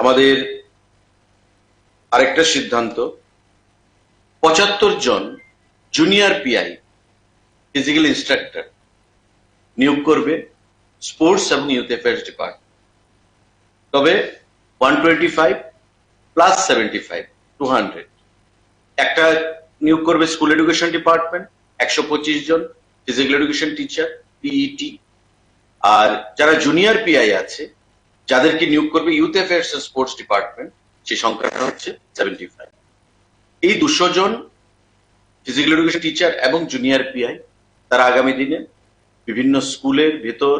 আমাদের আরেকটা সিদ্ধান্ত। পঁচাত্তর জন জুনিয়র পিআই ফিজিক্যাল ইনস্ট্রাক্টর নিয়োগ করবে স্পোর্টস এবং ইউথ অ্যাফেয়ার্স ডিপার্টমেন্ট তবে one twenty five plus seventy five two hundred একটা নিয়োগ করবে স্কুল এডুকেশন ডিপার্টমেন্ট একশো পঁচিশ জন ফিজিক্যাল এডুকেশন টিচার পিইটি আর যারা জুনিয়র পিআই আছে যাদেরকে নিয়োগ করবে ইউথ অ্যাফেয়ার্স স্পোর্টস ডিপার্টমেন্ট সেই সংখ্যাটা হচ্ছে সেভেন্টি ফাইভ এই দুশো জন ফিজিক্যাল এডুকেশন টিচার এবং জুনিয়র পিআই তারা আগামী দিনে বিভিন্ন স্কুলের ভেতর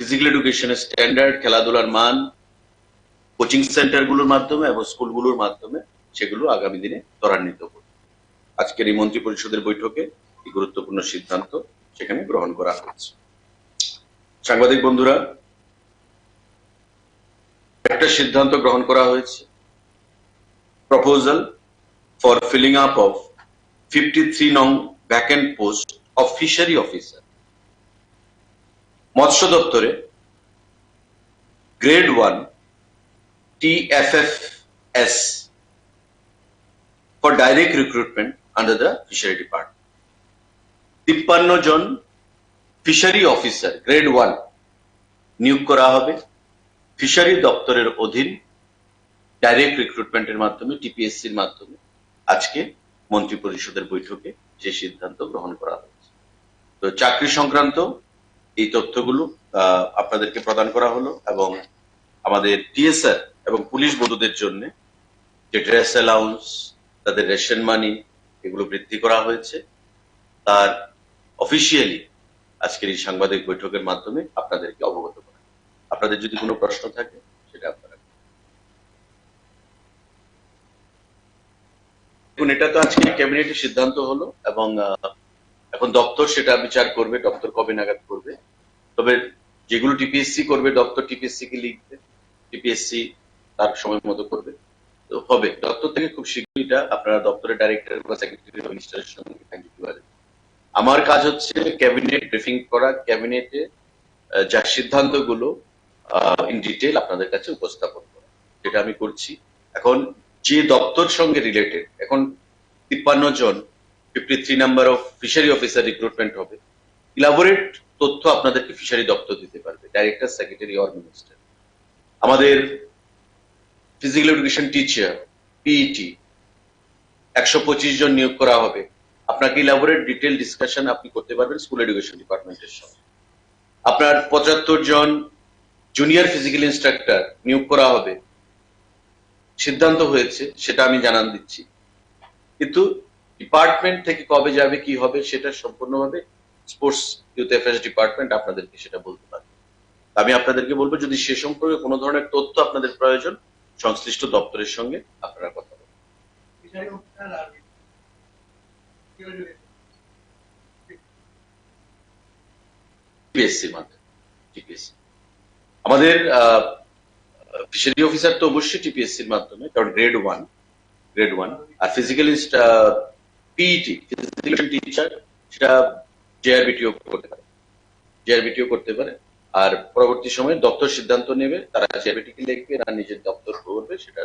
ফিজিক্যাল এডুকেশনের স্ট্যান্ডার্ড খেলাধুলার মান কোচিং সেন্টারগুলোর মাধ্যমে এবং স্কুলগুলোর মাধ্যমে সেগুলো আগামী দিনে ত্বরান্বিত করবে। আজকের এই মন্ত্রী পরিষদের বৈঠকে এই গুরুত্বপূর্ণ সিদ্ধান্ত সেখানে গ্রহণ করা হয়েছে। সাংবাদিক বন্ধুরা একটা সিদ্ধান্ত গ্রহণ করা হয়েছে। Proposal for filling up of fifty three নং vacant post of fishery officer মৎস্য দপ্তরে grade one TFFS for direct recruitment under the fishery department. তিপ্পান্ন জন ফিশারি অফিসার গ্রেড ওয়ান নিয়োগ করা হবে। ফিশারি দপ্তরের অধীন ডাইরেক্ট রিক্রুটমেন্টের মাধ্যমে টিপিএসসির মাধ্যমে আজকে মন্ত্রী পরিষদের বৈঠকে সেই সিদ্ধান্ত গ্রহণ করা হয়েছে। তো চাকরি সংক্রান্ত এই তথ্যগুলো আপনাদেরকে প্রদান করা হলো এবং আমাদের টিএসআর এবং পুলিশ বধূদের জন্য যে ড্রেস অ্যালাউন্স তাদের রেশন মানি এগুলো বৃদ্ধি করা হয়েছে। তার অফিসিয়ালি আজকের এই সাংবাদিক বৈঠকের মাধ্যমে আপনাদেরকে অবগত করা আপনাদের যদি কোনো প্রশ্ন থাকে, সেটা আপনারা দেখুন, এটা তো আজকে ক্যাবিনেটের সিদ্ধান্ত হলো এবং এখন দপ্তর সেটা বিচার করবে, দপ্তর কবে নাগাদ করবে তবে যেগুলো টিপিএসসি করবে, দপ্তর টিপিএসসি কে লিখবে, টিপিএসসি তার সময় মতো করবে তো হবে, দপ্তর থেকে খুব শীঘ্রই এটা আপনারা দপ্তরের ডাইরেক্টর বা সেক্রেটারি মিনিস্টারের সঙ্গে you বলেন। আমার কাজ হচ্ছে ক্যাবিনেট ব্রিফিং করা ক্যাবিনেটে যা সিদ্ধান্তগুলো ইন ডিটেল আপনাদের কাছে উপস্থাপন করা যেটা আমি করছি। এখন যে দপ্তর সঙ্গে রিলেটেড এখন তিপ্পান্ন জন fifty three number of fishery officer recruitment হবে। ইলাবোরেট তথ্য আপনাদেরকে ফিশারি দপ্তর দিতে পারবে ডাইরেক্টর সেক্রেটারি অর মিনিস্টার আমাদের ফিজিক্যাল এডুকেশন টিচার পিইটি একশো পঁচিশ জন নিয়োগ করা হবে। আপনাকে ইলাবোরেট ডিটেল ডিসকাশন আপনি করতে পারবেন স্কুল এডুকেশন ডিপার্টমেন্টের সঙ্গে। আপনার পঁচাত্তর জন জুনিয়র ফিজিক্যাল ইনস্ট্রাক্টর নিয়োগ করা হবে। সিদ্ধান্ত হয়েছে, সেটা আমি জানান দিচ্ছি। কিন্তু ডিপার্টমেন্ট থেকে কবে যাবে, কি হবে, সেটা সম্পূর্ণভাবে স্পোর্টস ইউথ অ্যাফেয়ার্স ডিপার্টমেন্ট আপনাদেরকে সেটা বলতে পারবে। আমি আপনাদেরকে বলব, যদি সে সম্পর্কে কোনো ধরনের তথ্য আপনাদের প্রয়োজন, সংশ্লিষ্ট দপ্তরের সঙ্গে আপনারা কথা বলুন। টিপিএসসির মাধ্যমে আমাদের ফিশারি অফিসার তো অবশ্যই টিপিএসসির মাধ্যমে, কারণ গ্রেড ওয়ান গ্রেড ওয়ান আর ফিজিক্যাল পিইটি ফিজিক্যাল টিচার সেটা জেআরবিটিও করতে পারে। জেআরবিটিও করতে পারে। আর পরবর্তী সময়ে দপ্তর সিদ্ধান্ত নেবে, তারা জেআরবিটিকে লিখবে, না নিজের দপ্তর করবে, সেটা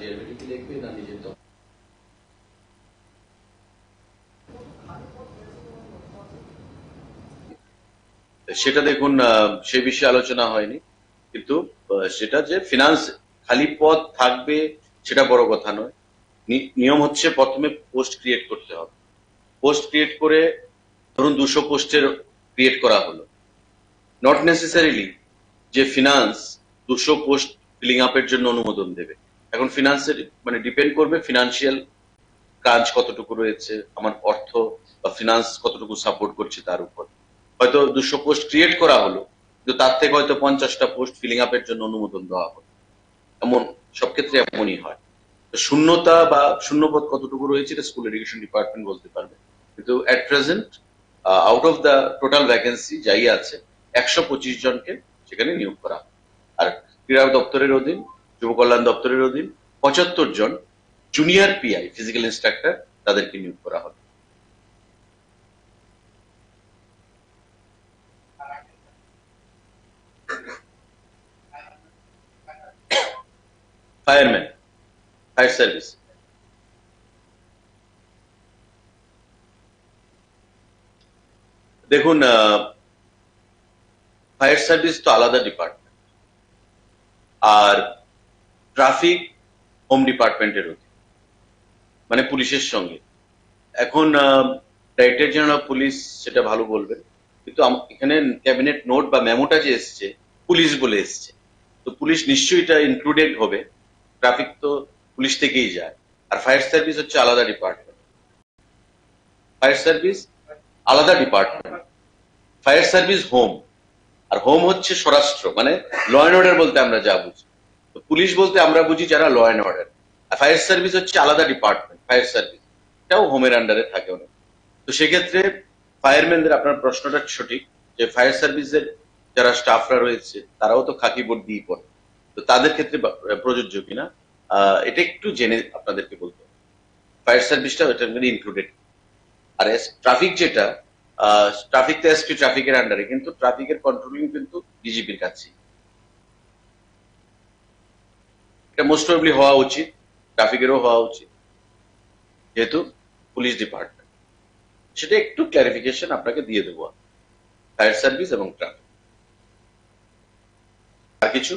জেআরবিটিকে লিখবে, না নিজের দপ্তর সেটা দেখুন সে বিষয়ে আলোচনা হয়নি, কিন্তু সেটা যে ফিনান্স খালি পদ থাকবে সেটা বড় কথা নয়। নিয়ম হচ্ছে প্রথমে পোস্ট ক্রিয়েট করতে হবে। পোস্ট ক্রিয়েট করে ধরুন দুশো পোস্টের ক্রিয়েট করা হলো। নট নেসেসারিলি যে ফিনান্স দুশো পোস্ট ফিলিং আপের জন্য অনুমোদন দেবে। এখন ফিনান্সের মানে ডিপেন্ড করবে ফিনান্সিয়াল কাজ কতটুকু রয়েছে, আমার অর্থ বা ফিনান্স কতটুকু সাপোর্ট করছে তার উপর। হয়তো দুশো পোস্ট ক্রিয়েট করা হলো, কিন্তু তার থেকে হয়তো পঞ্চাশটা পোস্ট ফিলিং আপের জন্য অনুমোদন দেওয়া হলো। এমন, সব ক্ষেত্রে এমনই হয়। শূন্যতা বা শূন্যপদ কতটুকু রয়েছে, এটা স্কুল এডুকেশন ডিপার্টমেন্ট বলতে পারবে। কিন্তু at present out of the total vacancy যাই আছে, একশো পঁচিশ জনকে সেখানে নিয়োগ করা। আর ক্রীড়া দপ্তরের অধীন, যুব কল্যাণ দপ্তরের অধীন, পঁচাত্তর জন জুনিয়র পিআই ফিজিক্যাল ইনস্ট্রাক্টর তাদেরকে নিয়োগ করা হবে। ফায়ারম্যান ফায়ার সার্ভিস দেখুন ফায়ার সার্ভিস তো আলাদা ডিপার্টমেন্ট আর ট্রাফিক হোম ডিপার্টমেন্টের অধীন মানে পুলিশের সঙ্গে এখন ডাইরেক্টর জেনারেল পুলিশ সেটা ভালো বলবেন কিন্তু এখানে ক্যাবিনেট নোট বা মেমোটা যে এসছে পুলিশ বলে এসছে। তো পুলিশ নিশ্চয়ই এটা ইনক্লুডেড হবে। ট্রাফিক তো পুলিশ থেকেই যায়। আর ফায়ার সার্ভিস হচ্ছে আলাদা ডিপার্টমেন্ট ফায়ার সার্ভিস আলাদা ডিপার্টমেন্ট ফায়ার সার্ভিস হোম আর হোম হচ্ছে স্বরাষ্ট্র মানে ল অ্যান্ড অর্ডার বলতে আমরা যা বুঝি। পুলিশ বলতে আমরা বুঝি যারা ল অ্যান্ড অর্ডার আর ফায়ার সার্ভিস হচ্ছে আলাদা ডিপার্টমেন্ট ফায়ার সার্ভিস এটাও হোমের আন্ডারে থাকে অনেক। তো সেক্ষেত্রে ফায়ারম্যানদের আপনার প্রশ্নটা সঠিক, যে ফায়ার সার্ভিসের যারা স্টাফরা রয়েছে, তারাও তো খাকি বোর্ড দিয়ে পড়ে। তো তাদের ক্ষেত্রে প্রযোজ্য কিনা এটা একটু জেনে আপনাদেরকে বলতে ফায়ার সার্ভিসটা এটার মধ্যে ইনক্লুডেড আর ট্রাফিক যেটা ট্রাফিক তো এসপি ট্রাফিকের আন্ডারে কিন্তু ট্রাফিকের কন্ট্রোলিং কিন্তু ডিজিপির কাছে এটা মোস্ট প্রবলি হওয়া উচিত ট্রাফিকেরও হওয়া উচিত, যেহেতু পুলিশ ডিপার্টমেন্ট সেটা একটু ক্লারিফিকেশন আপনাকে দিয়ে দেবো। ফায়ার সার্ভিস এবং ট্রাফিক আর কিছু?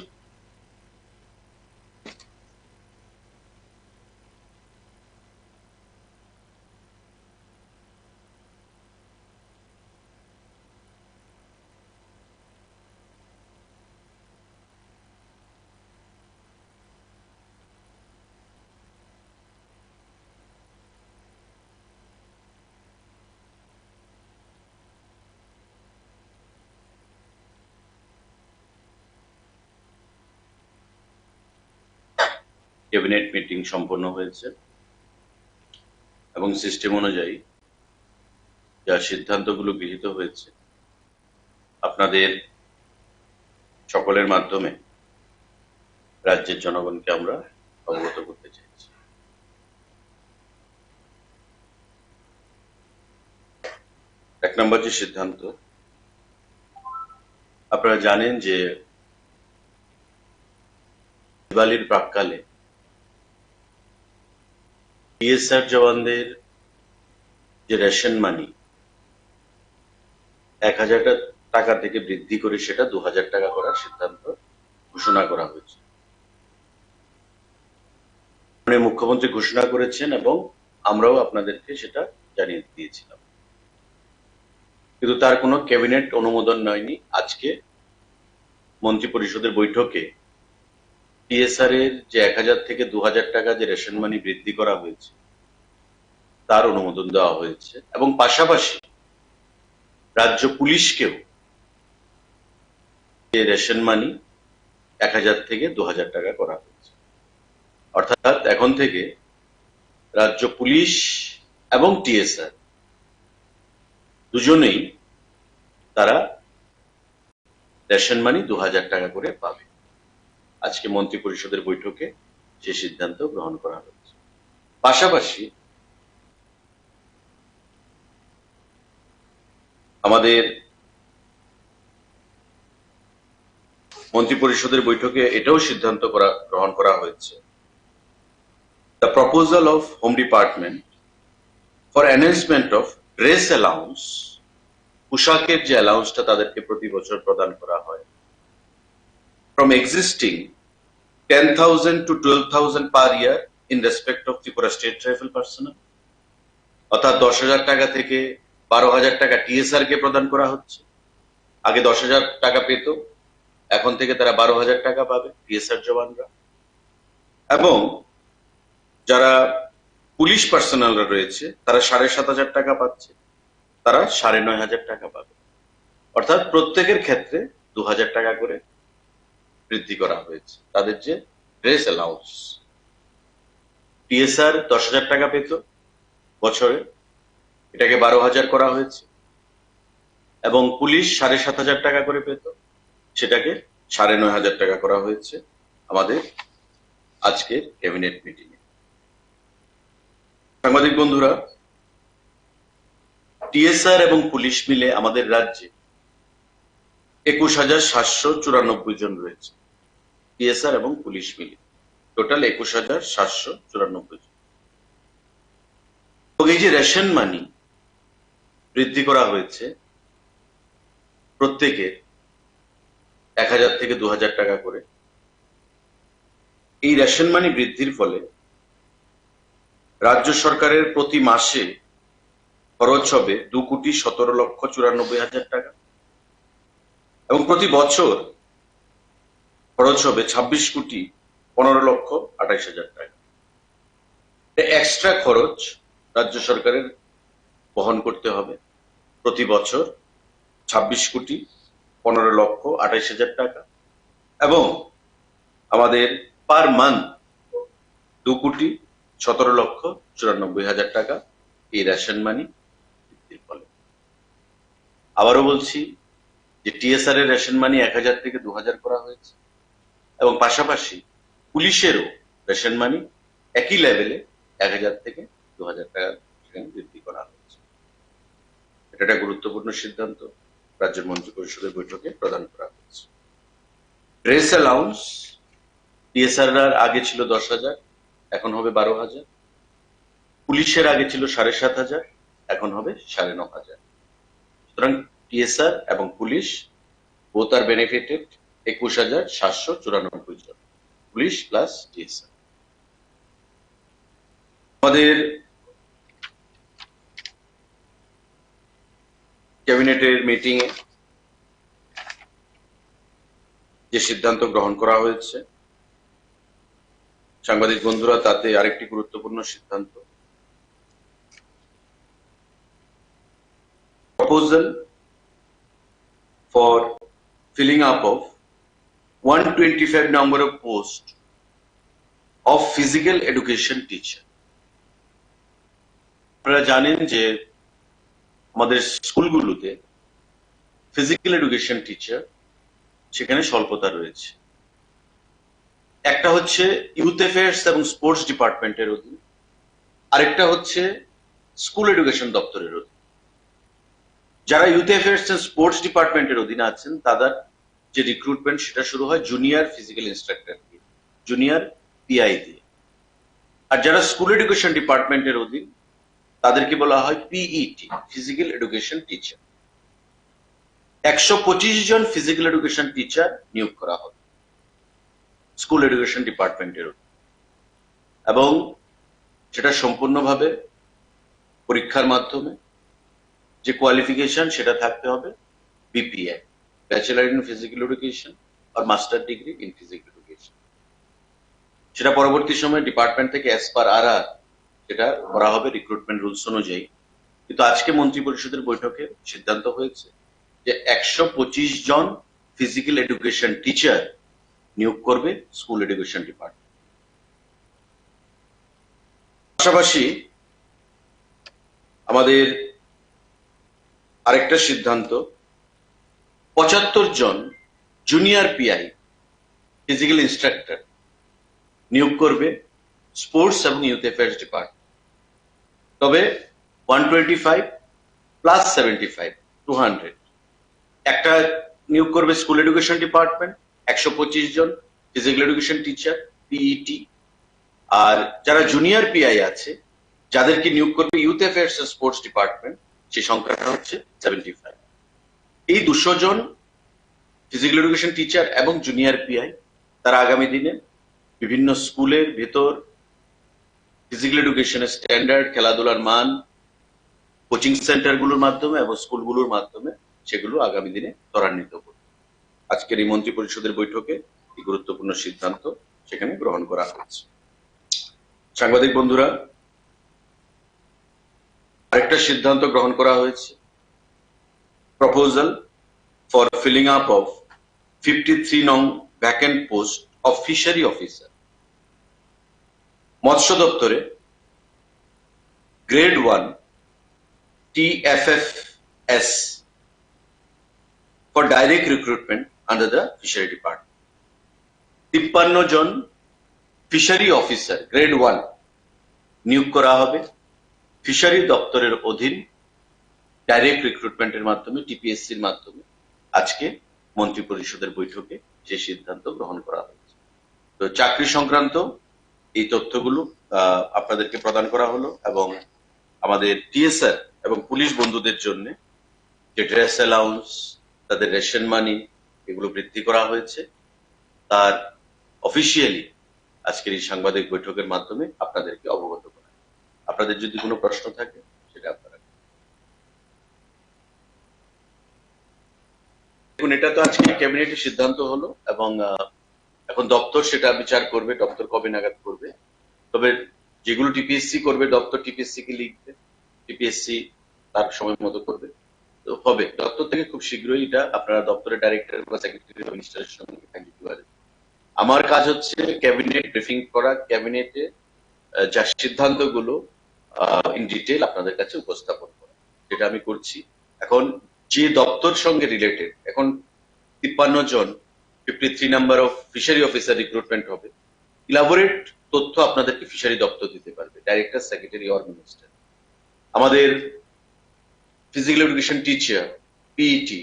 ক্যাবিনেট মিটিং সম্পন্ন হয়েছে এবং সিস্টেম অনুযায়ী যা সিদ্ধান্তগুলো গৃহীত হয়েছে, আপনাদের সকলের মাধ্যমে রাজ্যের জনগণকে আমরা অবগত করতে চাইছি। এক নম্বর যে সিদ্ধান্ত, আপনারা জানেন যে দিওয়ালির প্রাককালে পিএসআর জওয়ানদের যে রেশন মানি, এক হাজার টাকা থেকে বৃদ্ধি করে সেটা দু হাজার টাকা করার সিদ্ধান্ত ঘোষণা করা হয়েছে। মুখ্যমন্ত্রী ঘোষণা করেছেন এবং আমরাও আপনাদেরকে সেটা জানিয়ে দিয়েছিলাম। কিন্তু তার কোনো ক্যাবিনেট অনুমোদন নয়নি আজকে মন্ত্রী পরিষদের বৈঠকে পিএসআর এর যে এক হাজার থেকে দু হাজার টাকা যে রেশন মানি বৃদ্ধি করা হয়েছে, তার অনুমোদন দেওয়া হয়েছে। এবং পাশাপাশি রাজ্য পুলিশকেও যে রেশন মানি এক হাজার থেকে দু হাজার টাকা করা হয়েছে। অর্থাৎ এখন থেকে রাজ্য পুলিশ এবং টিএসআর দুজনেই তারা রেশন মানি দু হাজার টাকা করে পাবে। আজকে মন্ত্রী পরিষদের বৈঠকে সে সিদ্ধান্ত গ্রহণ করা হয়েছে। পাশাপাশি আমাদের মন্ত্রী পরিষদের বৈঠকে এটাও সিদ্ধান্ত করা, গ্রহণ করা হয়েছে। The proposal of home department for enhancement of dress allowance পোশাকের যে অ্যালাউন্সটা তাদেরকে প্রতি বছর প্রদান করা হয় from existing 10,000 to 12,000 per year in respect of Tripura State Rifle personnel. অর্থাৎ দশ হাজার টাকা থেকে বারো হাজার টাকা টিএসআর কে প্রদান করা হচ্ছে। আগে দশ হাজার টাকা পেত এখন থেকে তারা বারো হাজার টাকা পাবে টিএসআর জওয়ানরা। এবং যারা পুলিশ পার্সোনালরা রয়েছে তারা সাড়ে সাত হাজার টাকা পাচ্ছে তারা সাড়ে নয় হাজার টাকা পাবে। অর্থাৎ প্রত্যেকের ক্ষেত্রে দু হাজার টাকা করে বৃদ্ধি করা হয়েছে। তাদের যে ড্রেস অ্যালাউন্স টিএসআর দশ হাজার টাকা পেত বছরে। এটাকে বারো হাজার করা হয়েছে। এবং পুলিশ সাড়ে সাত হাজার টাকা করে পেত। সেটাকে সাড়ে নয় হাজার টাকা করা হয়েছে আমাদের আজকের ক্যাবিনেট মিটিং এ সাংবাদিক বন্ধুরা টিএসআর এবং পুলিশ মিলে আমাদের রাজ্যে একুশ হাজার সাতশো চুরানব্বই জন রয়েছে। টিএসআর এবং পুলিশ মিলে। টোটাল একুশ হাজার সাতশো চুরানব্বই এবং এই যে রেশন মানি বৃদ্ধি করা হয়েছে প্রত্যেকের এক হাজার থেকে দু হাজার টাকা করে। এই রেশন মানি বৃদ্ধির ফলে রাজ্য সরকারের প্রতি মাসে খরচ হবে দু কোটি সতেরো লক্ষ চুরানব্বই হাজার টাকা। এবং প্রতি বছর খরচ হবে ছাব্বিশ কোটি পনেরো লক্ষ আঠাইশ হাজার টাকা। এক্সট্রা খরচ রাজ্য সরকারের বহন করতে হবে প্রতি বছর ছাব্বিশ কোটি পনেরো লক্ষ আঠাইশ হাজার টাকা এবং আমাদের পার মান্থ দু কোটি সতেরো লক্ষ চুরানব্বই হাজার টাকা এই রেশন মানি বৃদ্ধির ফলে। আবারও বলছি যে টিএসআর এর রেশন মানি এক হাজার থেকে দু হাজার করা হয়েছে। এবং পাশাপাশি পুলিশেরও রেশন মানি একই লেভেলে এক হাজার থেকে দু হাজার টাকা সেখানে বৃদ্ধি করা হয়েছে। এটা একটা গুরুত্বপূর্ণ সিদ্ধান্ত রাজ্যের মন্ত্রী পরিষদের বৈঠকে প্রদান করা হয়েছে। ড্রেস অ্যালাউন্স টিএসআর আগে ছিল দশ হাজার, এখন হবে বারো হাজার। পুলিশের আগে ছিল সাড়ে সাত হাজার, এখন হবে সাড়ে ন হাজার। সুতরাং টিএসআর এবং পুলিশ বোথ আর বেনিফিটেড একুশ হাজার সাতশো চুরানব্বই জন। পুলিশ প্লাস আমাদের ক্যাবিনেটের মিটিং এ যে সিদ্ধান্ত গ্রহণ করা হয়েছে, সাংবাদিক বন্ধুরা, তাতে আরেকটি গুরুত্বপূর্ণ সিদ্ধান্ত। proposal filling up of 125 number of post of physical education teacher. আপনারা জানেন যে আমাদের স্কুলগুলোতে ফিজিক্যাল এডুকেশন টিচার সেখানে স্বল্পতা রয়েছে। একটা হচ্ছে ইউথ অ্যাফেয়ার্স এবং স্পোর্টস ডিপার্টমেন্টের অধীন। আরেকটা হচ্ছে স্কুল এডুকেশন দপ্তরের অধীন। যারা ইউথ অ্যাফেয়ার্স এন্ড স্পোর্টস ডিপার্টমেন্টের অধীনে আছেন, তাদের যে রিক্রুটমেন্ট সেটা শুরু হয় জুনিয়র ফিজিক্যাল ইনস্ট্রাক্টর দিয়ে জুনিয়র পিআই দিয়ে। আর যারা স্কুল এডুকেশন ডিপার্টমেন্টের অধীন, তাদেরকে বলা হয় পিইটি ফিজিক্যাল এডুকেশন টিচার একশো পঁচিশ জন ফিজিক্যাল এডুকেশন টিচার নিয়োগ করা হবে স্কুল এডুকেশন ডিপার্টমেন্টের এবং সেটা সম্পূর্ণভাবে পরীক্ষার মাধ্যমে, যে কোয়ালিফিকেশন সেটা থাকতে হবে BPA bachelor in physical education R master degree in physical education সেটা পরবর্তী সময় ডিপার্টমেন্ট থেকে অ্যাজ পার আর আর সেটা করা হবে রিক্রুটমেন্ট রুলস অনুযায়ী। কিন্তু আজকে মন্ত্রী পরিষদের বৈঠকে সিদ্ধান্ত হয়েছে যে একশো পঁচিশ জন ফিজিক্যাল এডুকেশন টিচার নিয়োগ করবে স্কুল এডুকেশন ডিপার্টমেন্ট পাশাপাশি আমাদের আরেকটা সিদ্ধান্ত পঁচাত্তর জন জুনিয়র পিআই ফিজিক্যাল ইনস্ট্রাক্টর নিয়োগ করবে স্পোর্টস এবং ইউথ অ্যাফেয়ার্স ডিপার্টমেন্ট তবে one twenty five plus seventy five two hundred একটা নিয়োগ করবে স্কুল এডুকেশন ডিপার্টমেন্ট একশো পঁচিশ জন ফিজিক্যাল এডুকেশন টিচার পিইটি আর যারা জুনিয়র পিআই আছে, যাদেরকে নিয়োগ করবে ইউথ অ্যাফেয়ার্স স্পোর্টস ডিপার্টমেন্ট সেই সংখ্যাটা হচ্ছে সেভেন্টি ফাইভ এই দুশো জন ফিজিক্যাল এডুকেশন টিচার এবং জুনিয়র পিআই তারা আগামী দিনে বিভিন্ন স্কুলের ভেতর ফিজিক্যাল এডুকেশনের স্ট্যান্ডার্ড খেলাধুলার মান কোচিং সেন্টারগুলোর মাধ্যমে এবং স্কুলগুলোর মাধ্যমে সেগুলো আগামী দিনে ত্বরান্বিত করবে। আজকের এই মন্ত্রী পরিষদের বৈঠকে এই গুরুত্বপূর্ণ সিদ্ধান্ত সেখানে গ্রহণ করা হয়েছে। সাংবাদিক বন্ধুরা, আরেকটা সিদ্ধান্ত গ্রহণ করা হয়েছে। Proposal for filling up of fifty নং vacant post of fishery officer মৎস্য দপ্তরে grade one TFFS for direct recruitment under the fishery department. তিপ্পান্ন জন ফিশারি অফিসার গ্রেড ওয়ান নিয়োগ করা হবে ফিশারি দপ্তরের অধীন ডাইরেক্ট রিক্রুটমেন্টের মাধ্যমে টিপিএসসির মাধ্যমে আজকে মন্ত্রী পরিষদের বৈঠকে সেই সিদ্ধান্ত গ্রহণ করা হয়েছে। তো চাকরি সংক্রান্ত এই তথ্যগুলো আপনাদেরকে প্রদান করা হলো এবং আমাদের টিএসআর এবং পুলিশ বন্ধুদের জন্য যে ড্রেস অ্যালাউন্স, তাদের রেশন মানি, এগুলো বৃদ্ধি করা হয়েছে। তার অফিসিয়ালি আজকের এই সাংবাদিক বৈঠকের মাধ্যমে আপনাদেরকে অবগত করা। আপনাদের যদি কোনো প্রশ্ন থাকে সেটা আপনারা দেখুন, এটা তো আজকে ক্যাবিনেটের সিদ্ধান্ত হলো এবং এখন দপ্তর সেটা বিচার করবে, দপ্তর কবে নাগাদ করবে। তবে যেগুলো টিপিএসসি করবে, দপ্তর টিপিএসসি কে লিখবে টিপিএসসি তার সময় মতো করবে। তো হবে, দপ্তর থেকে খুব শীঘ্রই এটা আপনারা দপ্তরের ডাইরেক্টর বা সেক্রেটারি মিনিস্টারের সঙ্গে দিতে পারেন আমার কাজ হচ্ছে ক্যাবিনেট ব্রিফিং করা, ক্যাবিনেটে যা সিদ্ধান্তগুলো ইন ডিটেল আপনাদের কাছে উপস্থাপন করা। যেটা আমি করছি। এখন যে দপ্তর সঙ্গে রিলেটেড এখন তিপ্পান্ন জন fifty three number of fishery officer recruitment হবে। ইলাবোরেট তথ্য আপনাদেরকে ফিশারি দপ্তর দিতে পারবে ডাইরেক্টর সেক্রেটারি অর মিনিস্টার আমাদের ফিজিক্যাল এডুকেশন টিচার পিইটি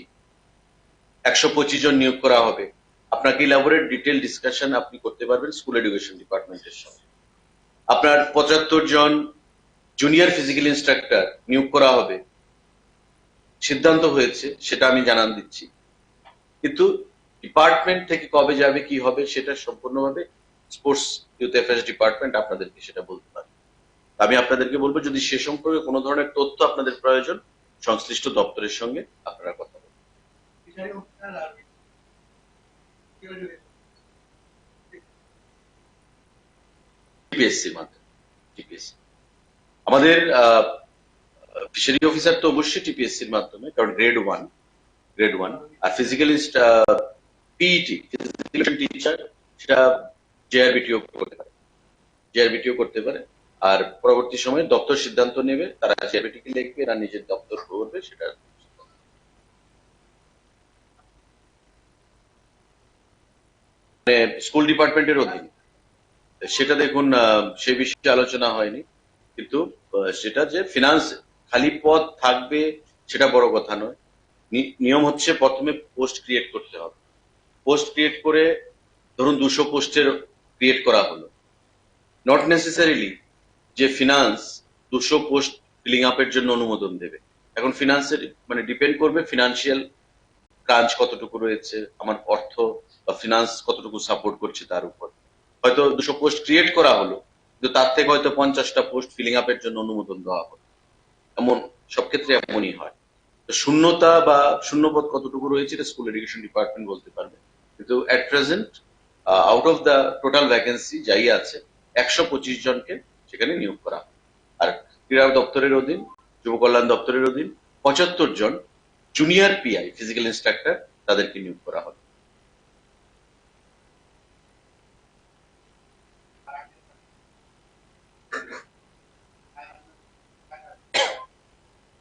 একশো পঁচিশ জন নিয়োগ করা হবে। আপনাকে ইলাবোরেট ডিটেল ডিসকাশন আপনি করতে পারবেন স্কুল এডুকেশন ডিপার্টমেন্টের সঙ্গে। আপনার পঁচাত্তর জন জুনিয়র ফিজিক্যাল ইনস্ট্রাক্টর নিয়োগ করা হবে। সিদ্ধান্ত হয়েছে সেটা আমি জানান দিচ্ছি। কিন্তু ডিপার্টমেন্ট থেকে কবে যাবে কি হবে সেটা সম্পূর্ণভাবে স্পোর্টস ইউথ অ্যাফেয়ার্স ডিপার্টমেন্ট আপনাদেরকে সেটা বলতে পারবে আমি আপনাদেরকে বলব যদি সে সম্পর্কে কোনো ধরনের তথ্য আপনাদের প্রয়োজন সংশ্লিষ্ট দপ্তরের সঙ্গে আপনারা কথা বলুন। টিপিএসসি। আমাদের ফিশারি অফিসার তো অবশ্যই টিপিএসসির মাধ্যমে, কারণ গ্রেড ওয়ান গ্রেড ওয়ান আর ফিজিক্যাল পিইটি টিচার সেটা জেআরবিটিও করতে পারে। জেআরবিটিও করতে পারে। আর পরবর্তী সময়ে দপ্তর সিদ্ধান্ত নেবে, তারা জেআরবিটি কে লিখবে, না নিজের দপ্তর করবে, সেটা মানে স্কুল ডিপার্টমেন্টের অধীন। সেটা দেখুন সে বিষয়ে আলোচনা হয়নি, কিন্তু সেটা যে ফিনান্স খালি পদ থাকবে সেটা বড় কথা নয়। নিয়ম হচ্ছে প্রথমে পোস্ট ক্রিয়েট করতে হবে। পোস্ট ক্রিয়েট করে ধরুন দুশো পোস্টের ক্রিয়েট করা হলো। নট নেসেসারিলি যে ফিনান্স দুশো পোস্ট ফিলিং আপের জন্য অনুমোদন দেবে। এখন ফিনান্সের মানে ডিপেন্ড করবে ফিনান্সিয়াল ক্রাঞ্চ কতটুকু রয়েছে, আমার অর্থ বা ফিনান্স কতটুকু সাপোর্ট করছে তার উপর। হয়তো দুশো পোস্ট ক্রিয়েট করা হলো, কিন্তু তার থেকে হয়তো পঞ্চাশটা পোস্ট ফিলিং আপের জন্য অনুমোদন দেওয়া হলো। এমন সব ক্ষেত্রে এমনই হয়। শূন্যতা বা শূন্যপদ কতটুকু রয়েছে, এটা স্কুল এডুকেশন ডিপার্টমেন্ট বলতে পারবে। কিন্তু at present out of the total vacancy যাই আছে, একশো পঁচিশ জনকে সেখানে নিয়োগ করা। আর ক্রীড়া দপ্তরের অধীন, যুব কল্যাণ দপ্তরের অধীন, পঁচাত্তর জন জুনিয়র পিআই ফিজিক্যাল ইনস্ট্রাক্টর তাদেরকে নিয়োগ করা হবে।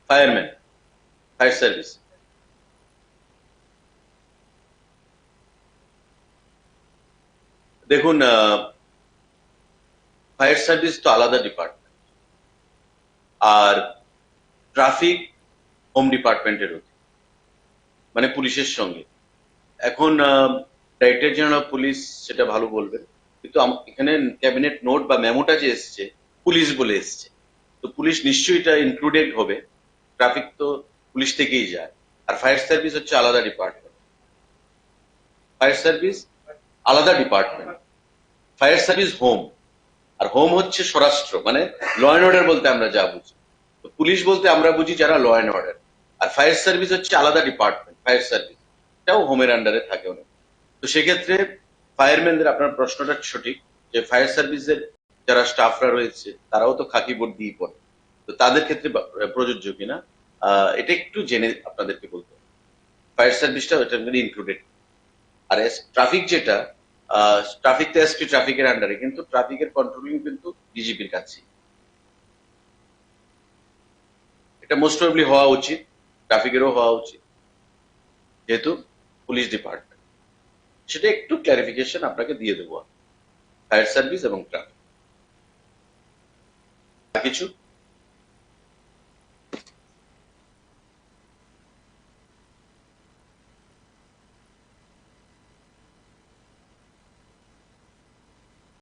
ফায়ারম্যান ফায়ার সার্ভিস দেখুন ফায়ার সার্ভিস তো আলাদা ডিপার্টমেন্ট আর ট্রাফিক হোম ডিপার্টমেন্টের অধীন মানে পুলিশের সঙ্গে। এখন ডাইরেক্টর জেনারেল অফ পুলিশ সেটা ভালো বলবেন, কিন্তু এখানে ক্যাবিনেট নোট বা মেমোটা যে এসছে, পুলিশ বলে এসছে। তো পুলিশ নিশ্চয়ই এটা ইনক্লুডেড হবে। ট্রাফিক তো পুলিশ থেকেই যায়। আর ফায়ার সার্ভিস হচ্ছে আলাদা ডিপার্টমেন্ট ফায়ার সার্ভিস আলাদা ডিপার্টমেন্ট ফায়ার সার্ভিস হোম আর হোম হচ্ছে স্বরাষ্ট্র মানে ল অ্যান্ড অর্ডার বলতে আমরা যা বুঝি। পুলিশ বলতে আমরা বুঝি যারা ল অ্যান্ড অর্ডার আর ফায়ার সার্ভিস হচ্ছে আলাদা ডিপার্টমেন্ট ফায়ার সার্ভিস এটাও হোমের আন্ডারে থাকে অনেক। তো সেক্ষেত্রে ফায়ারম্যানদের আপনার প্রশ্নটা সঠিক, যে ফায়ার সার্ভিসের যারা স্টাফরা রয়েছে, তারাও তো খাকি বোর্ড দিয়ে পড়ে। তো তাদের ক্ষেত্রে প্রযোজ্য কিনা এটা একটু জেনে আপনাদেরকে বলতে ফায়ার সার্ভিসটা এটার মধ্যে ইনক্লুডেড আর ট্রাফিক যেটা ট্রাফিক তো এসপি ট্রাফিকের আন্ডারে কিন্তু ট্রাফিকের কন্ট্রোলিং কিন্তু ডিজিপির কাছে এটা মোস্ট প্রবলি হওয়া উচিত ট্রাফিকেরও হওয়া উচিত, যেহেতু পুলিশ ডিপার্টমেন্ট সেটা একটু ক্লারিফিকেশন আপনাকে দিয়ে দেবো। ফায়ার সার্ভিস এবং ট্রাফিক কিছু?